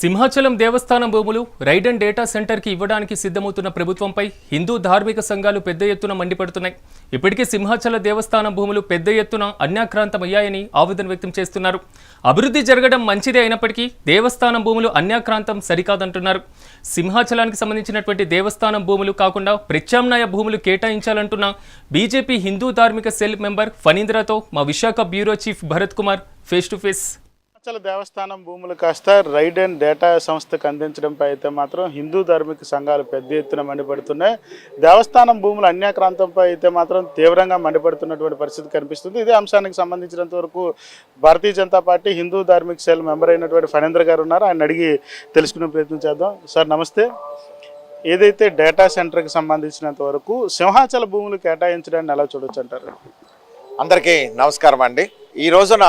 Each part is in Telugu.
సింహాచలం దేవస్థానం భూములు రైడ్ అండ్ డేటా సెంటర్కి ఇవ్వడానికి సిద్ధమవుతున్న ప్రభుత్వంపై హిందూ ధార్మిక సంఘాలు పెద్ద ఎత్తున మండిపడుతున్నాయి. ఇప్పటికే సింహాచల దేవస్థానం భూములు పెద్ద ఎత్తున అన్యాక్రాంతమయ్యాయని ఆవేదన వ్యక్తం చేస్తున్నారు. అభివృద్ధి జరగడం మంచిదే అయినప్పటికీ దేవస్థానం భూములు అన్యాక్రాంతం సరికాదంటున్నారు. సింహాచలానికి సంబంధించినటువంటి దేవస్థానం భూములు కాకుండా ప్రత్యామ్నాయ భూములు కేటాయించాలంటున్న బీజేపీ హిందూ ధార్మిక సెల్ మెంబర్ ఫణీంద్రతో మా Visakha bureau chief Bharat Kumar face to face. హిమాచల దేవస్థానం భూములు కాస్త రైడ్ అండ్ డేటా సంస్థకు అందించడంపై అయితే మాత్రం హిందూ ధార్మిక సంఘాలు పెద్ద ఎత్తున మండిపడుతున్నాయి. దేవస్థానం భూములు అన్యాక్రాంతంపై అయితే మాత్రం తీవ్రంగా మండిపడుతున్నటువంటి పరిస్థితి కనిపిస్తుంది. ఇదే అంశానికి సంబంధించినంత వరకు భారతీయ జనతా పార్టీ హిందూ ధార్మిక సెల్ మెంబర్ అయినటువంటి ఫణేంద్ర గారు ఉన్నారు. ఆయన అడిగి తెలుసుకునే ప్రయత్నం చేద్దాం. సార్ నమస్తే. ఏదైతే డేటా సెంటర్కి సంబంధించినంత వరకు సింహాచల భూములు కేటాయించడాన్ని ఎలా చూడొచ్చు అంటారు? అందరికీ నమస్కారం అండి. ఈ రోజున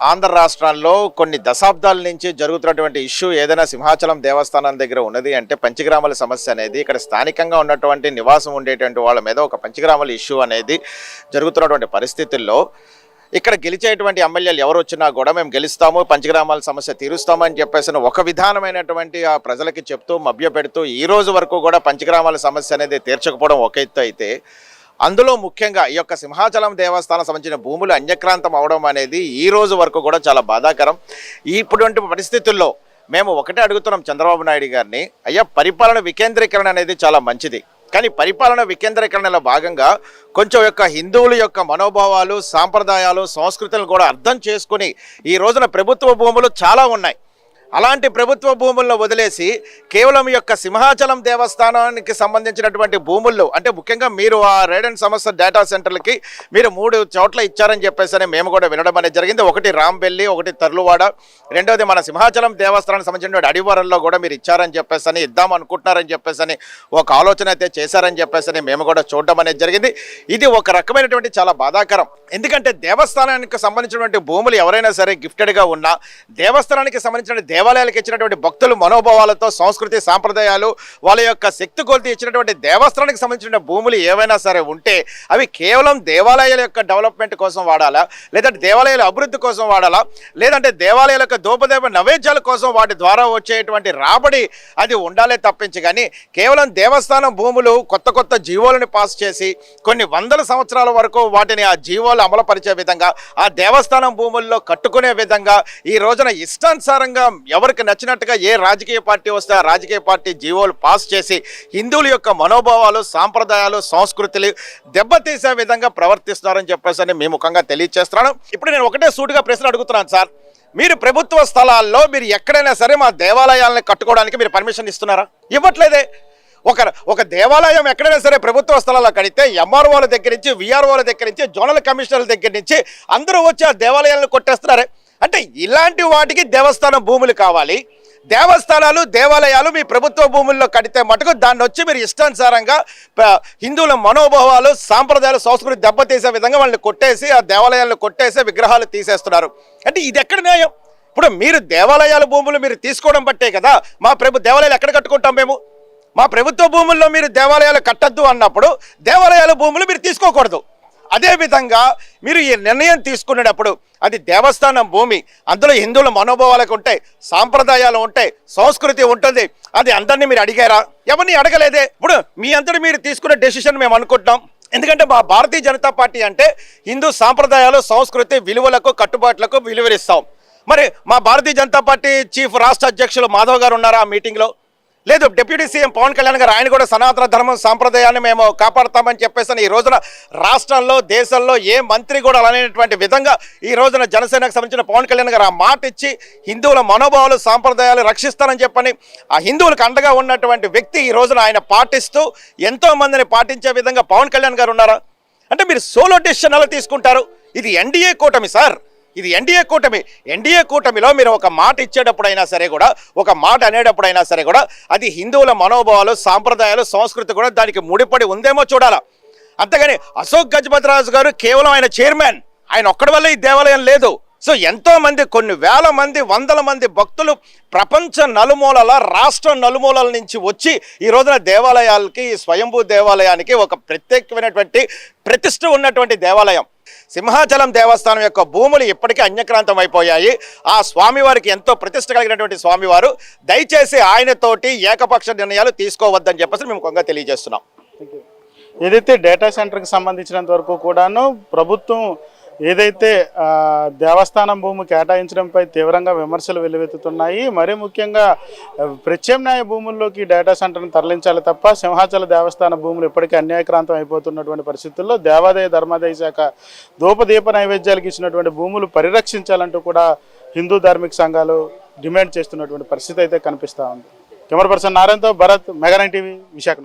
ఆంధ్ర రాష్ట్రాల్లో కొన్ని దశాబ్దాల నుంచి జరుగుతున్నటువంటి ఇష్యూ ఏదైనా సింహాచలం దేవస్థానం దగ్గర ఉన్నది అంటే పంచగ్రామాల సమస్య అనేది ఇక్కడ స్థానికంగా ఉన్నటువంటి నివాసం ఉండేటువంటి వాళ్ళ మీద ఒక పంచగ్రామాల ఇష్యూ అనేది జరుగుతున్నటువంటి పరిస్థితుల్లో ఇక్కడ గెలిచేటువంటి ఎమ్మెల్యేలు ఎవరు వచ్చినా కూడా మేము గెలుస్తాము పంచగ్రామాల సమస్య తీరుస్తామని చెప్పేసి ఒక విధానమైనటువంటి ఆ ప్రజలకి చెప్తూ మభ్యపెడుతూ ఈ రోజు వరకు కూడా పంచగ్రామాల సమస్య అనేది తీర్చకపోవడం ఒక ఎత్తు అయితే అందులో ముఖ్యంగా ఈ యొక్క సింహాచలం దేవస్థానం సంబంధించిన భూములు అన్యక్రాంతం అవడం అనేది ఈ రోజు వరకు కూడా చాలా బాధాకరం. ఇప్పుడుంటి పరిస్థితుల్లో మేము ఒకటే అడుగుతున్నాం చంద్రబాబు నాయుడు గారిని అయ్యా పరిపాలన వికేంద్రీకరణ అనేది చాలా మంచిది. కానీ పరిపాలన వికేంద్రీకరణలో భాగంగా కొంచెం యొక్క హిందువుల యొక్క మనోభావాలు సాంప్రదాయాలు సంస్కృతులను కూడా అర్థం చేసుకుని ఈ రోజున ప్రభుత్వ భూములు చాలా ఉన్నాయి. అలాంటి ప్రభుత్వ భూముల్లో వదిలేసి కేవలం యొక్క సింహాచలం దేవస్థానానికి సంబంధించినటువంటి భూముల్లో అంటే ముఖ్యంగా మీరు ఆ రేడన్ సమస్య డేటా సెంటర్లకి మీరు మూడు చోట్ల ఇచ్చారని చెప్పేసి మేము కూడా వినడం అనేది జరిగింది. ఒకటి రాంబెల్లి ఒకటి తర్లువాడ రెండోది మన సింహాచలం దేవస్థానానికి సంబంధించిన అడివారంలో కూడా మీరు ఇచ్చారని చెప్పేసి అని ఇద్దాం అనుకుంటున్నారని చెప్పేసి ఒక ఆలోచన అయితే చేశారని చెప్పేసి మేము కూడా చూడడం అనేది జరిగింది. ఇది ఒక రకమైనటువంటి చాలా బాధాకరం. ఎందుకంటే దేవస్థానానికి సంబంధించినటువంటి భూములు ఎవరైనా సరే గిఫ్టెడ్గా ఉన్నా దేవస్థానానికి సంబంధించిన దేవాలయాలకు ఇచ్చినటువంటి భక్తులు మనోభావాలతో సంస్కృతి సాంప్రదాయాలు వాళ్ళ యొక్క శక్తి కొలితే ఇచ్చినటువంటి దేవస్థానానికి సంబంధించిన భూములు ఏవైనా సరే ఉంటే అవి కేవలం దేవాలయాల యొక్క డెవలప్మెంట్ కోసం వాడాలా? లేదంటే దేవాలయాల అభివృద్ధి కోసం వాడాలా? లేదంటే దేవాలయాల యొక్క దోపదేవ నైవేద్యాల కోసం వాటి ద్వారా వచ్చేటువంటి రాబడి అది ఉండాలే తప్పించి కానీ కేవలం దేవస్థానం భూములు కొత్త కొత్త జీవోలను పాస్ చేసి కొన్ని వందల సంవత్సరాల వరకు వాటిని ఆ జీవోలు అమలుపరిచే విధంగా ఆ దేవస్థానం భూముల్లో కట్టుకునే విధంగా ఈ రోజున ఇష్టానుసారంగా ఎవరికి నచ్చినట్టుగా ఏ రాజకీయ పార్టీ వస్తే ఆ రాజకీయ పార్టీ జీవోలు పాస్ చేసి హిందువుల యొక్క మనోభావాలు సాంప్రదాయాలు సంస్కృతులు దెబ్బతీసే విధంగా ప్రవర్తిస్తున్నారని చెప్పేసి అని మీ ముఖంగా తెలియజేస్తున్నాను ఇప్పుడు నేను ఒకటే సూటుగా ప్రశ్న అడుగుతున్నాను సార్. మీరు ప్రభుత్వ స్థలాల్లో మీరు ఎక్కడైనా సరే మా దేవాలయాలను కట్టుకోవడానికి మీరు పర్మిషన్ ఇస్తున్నారా? ఇవ్వట్లేదే. ఒక ఒక దేవాలయం ఎక్కడైనా సరే ప్రభుత్వ స్థలాల్లో కడితే ఎంఆర్ఓల దగ్గర నుంచి విఆర్ఓల దగ్గర నుంచి జోనల్ కమిషనర్ల దగ్గర నుంచి అందరూ వచ్చి ఆ దేవాలయాలను కొట్టేస్తున్నారే. అంటే ఇలాంటి వాటికి దేవస్థానం భూములు కావాలి. దేవస్థానాలు దేవాలయాలు మీ ప్రభుత్వ భూముల్లో కడితే మటుకు దాన్ని వచ్చి మీరు ఇష్టానుసారంగా హిందువుల మనోభావాలు సాంప్రదాయాలు సంస్కృతి దెబ్బతీసే విధంగా వాళ్ళని కొట్టేసి ఆ దేవాలయాలను కొట్టేసి విగ్రహాలు తీసేస్తున్నారు. అంటే ఇది ఎక్కడ న్యాయం? ఇప్పుడు మీరు దేవాలయాల భూములు మీరు తీసుకోవడం బట్టే కదా మా ప్రభు దేవాలయాలు ఎక్కడ కట్టుకుంటాం మేము? మా ప్రభుత్వ భూముల్లో మీరు దేవాలయాలు కట్టద్దు అన్నప్పుడు దేవాలయాల భూములు మీరు తీసుకోకూడదు. అదేవిధంగా మీరు ఈ నిర్ణయం తీసుకునేటప్పుడు అది దేవస్థానం భూమి అందులో హిందువుల మనోభావాలకు ఉంటాయి సాంప్రదాయాలు ఉంటాయి సంస్కృతి ఉంటుంది. అది అందరినీ మీరు అడిగారా? ఎవరిని అడగలేదే? ఇప్పుడు మీ అందరూ మీరు తీసుకునే డెసిషన్ మేము అనుకుంటున్నాం. ఎందుకంటే మా భారతీయ జనతా పార్టీ అంటే హిందూ సాంప్రదాయాలు సంస్కృతి విలువలకు కట్టుబాట్లకు విలువరిస్తాం మరి మా భారతీయ జనతా పార్టీ చీఫ్ రాష్ట్ర అధ్యక్షులు మాధవ్ గారు ఉన్నారా ఆ మీటింగ్లో లేదు డిప్యూటీ సీఎం పవన్ కళ్యాణ్ గారు ఆయన కూడా సనాతన ధర్మం సాంప్రదాయాన్ని మేము కాపాడతామని చెప్పేసి ఈ రోజున రాష్ట్రంలో దేశంలో ఏ మంత్రి కూడా అలానేటువంటి విధంగా ఈ రోజున జనసేనకు సంబంధించిన పవన్ కళ్యాణ్ గారు ఆ మాట ఇచ్చి హిందువుల మనోభావాలు సాంప్రదాయాలు రక్షిస్తానని చెప్పని ఆ హిందువులకు అండగా ఉన్నటువంటి వ్యక్తి ఈ రోజున ఆయన పాటిస్తూ ఎంతో మందిని పాటించే విధంగా పవన్ కళ్యాణ్ గారు ఉన్నారా? అంటే మీరు సోలో డెసిషన్ ఎలా తీసుకుంటారు. ఇది ఎన్డీఏ కూటమి సార్. ఇది ఎన్డీఏ కూటమి. ఎన్డీఏ కూటమిలో మీరు ఒక మాట ఇచ్చేటప్పుడైనా సరే కూడా ఒక మాట అనేటప్పుడైనా సరే కూడా అది హిందువుల మనోభావాలు సాంప్రదాయాలు సంస్కృతి కూడా దానికి ముడిపడి ఉందేమో చూడాలా. అంతేగాని అశోక్ గజపతిరాజు గారు కేవలం ఆయన చైర్మన్. ఆయన ఒక్కడి వల్ల ఈ దేవాలయం లేదు. సో ఎంతో మంది కొన్ని వేల మంది వందల మంది భక్తులు ప్రపంచ నలుమూలల రాష్ట్ర నలుమూలల నుంచి వచ్చి ఈ రోజున దేవాలయాలకి ఈ స్వయంభూ దేవాలయానికి ఒక ప్రత్యేకమైనటువంటి ప్రతిష్ట ఉన్నటువంటి దేవాలయం. సింహాచలం దేవస్థానం యొక్క భూములు ఇప్పటికీ అన్యక్రాంతం అయిపోయాయి. ఆ స్వామివారికి ఎంతో ప్రతిష్ట కలిగినటువంటి స్వామివారు దయచేసి ఆయనతోటి ఏకపక్ష నిర్ణయాలు తీసుకోవద్దని చెప్పేసి మేము కొంగ తెలియజేస్తున్నాం. ఏదైతే డేటా సెంటర్కి సంబంధించినంత వరకు కూడాను ప్రభుత్వం ఏదైతే దేవస్థానం భూమి కేటాయించడంపై తీవ్రంగా విమర్శలు వెల్లువెత్తుతున్నాయి మరీ ముఖ్యంగా ప్రత్యామ్నాయ భూముల్లోకి డేటా సెంటర్ను తరలించాలి తప్ప సింహాచల దేవస్థాన భూములు ఇప్పటికీ అన్యాయక్రాంతం అయిపోతున్నటువంటి పరిస్థితుల్లో దేవాదాయ ధర్మాదాయ శాఖ ధూపదీప నైవేద్యాలకు ఇచ్చినటువంటి భూములు పరిరక్షించాలంటూ కూడా హిందూ ధార్మిక సంఘాలు డిమాండ్ చేస్తున్నటువంటి పరిస్థితి అయితే కనిపిస్తూ ఉంది. Camera person నారాయణతో Bharat mega nine TV Visakha